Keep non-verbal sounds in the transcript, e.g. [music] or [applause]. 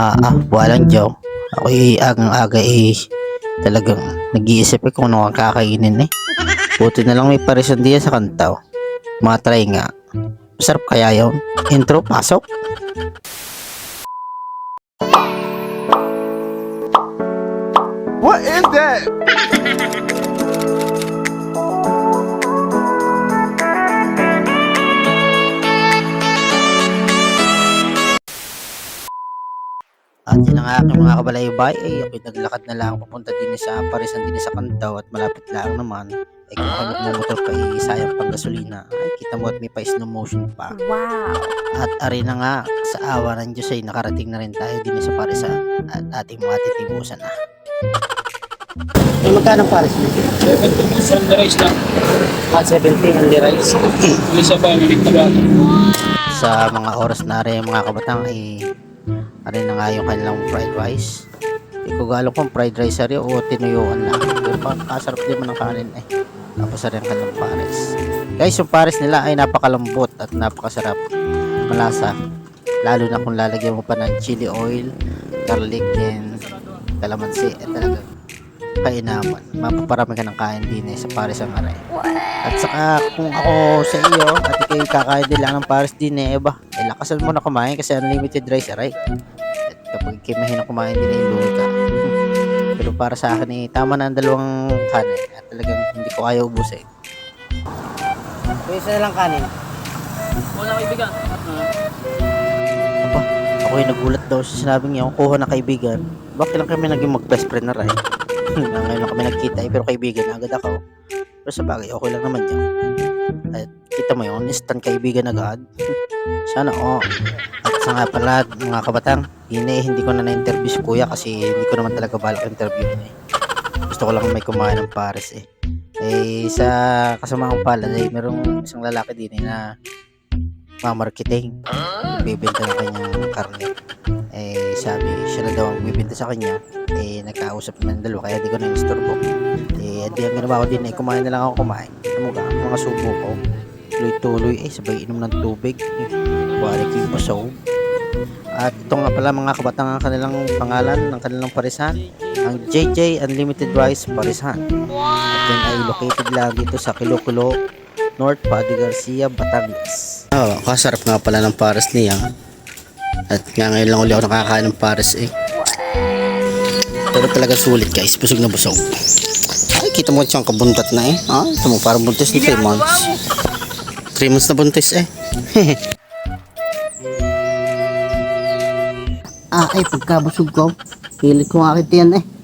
Ah, ah, walang Joe. Ako eh, agang-aga eh, talagang nag-iisip eh kung ano ang kakainin eh. Buti na lang may parisan diyan sa kantaw. Matry nga. Masarap kaya yun? Intro, pasok. What is that? At yun ang aking mga kabalaybay, ay ako'y naglakad na lang papunta din sa parisan din sa kantaw at malapit lang naman. Ay kung kami motor ka eh, sayang pang gasolina. Ay kita mo at may pa slow motion pa. Wow. At ari na nga, sa awa ng Diyos ay nakarating na rin tayo din sa parisan at ating mga titibusan na. Ay magkano paris mo? 70 minutes on the rice lang. At 17 ang rice. Isa pa yung nagtabago. sa mga oras na rin mga kabatang ay ari na nga yung kanilang fried rice. Hindi ko alam kung fried rice ari o tinuyuan lang. Pero parang kasarap din man ng kanin eh. Tapos ari ang kanilang pares. Guys, yung pares nila ay napakalambot at napakasarap. Malasa. Lalo na kung lalagyan mo pa ng chili oil, garlic, and kalamansi. At talagang kainaman. Mapaparami ka ng kain din eh sa pares ang aray. At saka kung ako sa iyo at ikaw kakain din lang ng pares din eh, ba, eh lakasan mo na kumain kasi unlimited rice aray. At kapag kayo mahina kumain din eh, luwi ka. [laughs] Pero para sa akin eh, tama na ang dalawang kanin at talagang hindi ko kaya ubusin. So, isa na lang kanin. Wala kaibigan. Aba, ako yung nagulat daw sa sinabing niya, kuha na kaibigan. Bakit lang kami naging mag-best friend na rin? Ngayon lang kami nagkita eh, pero kaibigan na agad ako. Pero sa bagay, okay lang naman yun. At kita mo yun, instant kaibigan agad. [laughs] Sana oo. At sa nga pala, mga kabatang, yun eh, hindi ko na na-interview si kuya kasi hindi ko naman talaga balak interview eh. Gusto ko lang may kumain ng pares eh. Eh, sa kasama kong palad eh, merong isang lalaki din eh na mamarketing. Bibenta ng kanyang karne. Eh, sabi, siya na daw ang bibenta sa kanya. Eh, nagkausap naman dalawa, kaya di ko na instorbo. Eh, di ang ginawa ko din eh, kumain na lang ako kumain. Ka, mga subo ko. Tuloy-tuloy, eh, sabay inom ng tubig. Eh, Quality pasaw. At ito nga pala mga kabatang ang kanilang pangalan ng kanilang parisan. Ang JJ Unlimited Rice Parisan. At yan ay located lang dito sa Kilokulo, North Padre Garcia, Batangas. Oh, kasarap nga pala ng pares niya. At nga ngayon lang uli ako nakakain ng pares eh. Pero talaga sulit guys, busog na busog. Ay, kita mo siyang kabuntat na eh. Ah, ito mo parang buntis ni 3 months. 3 months na buntis eh. [laughs] ah, ay, pagkabusog ko, pilit ko nga kita yan eh.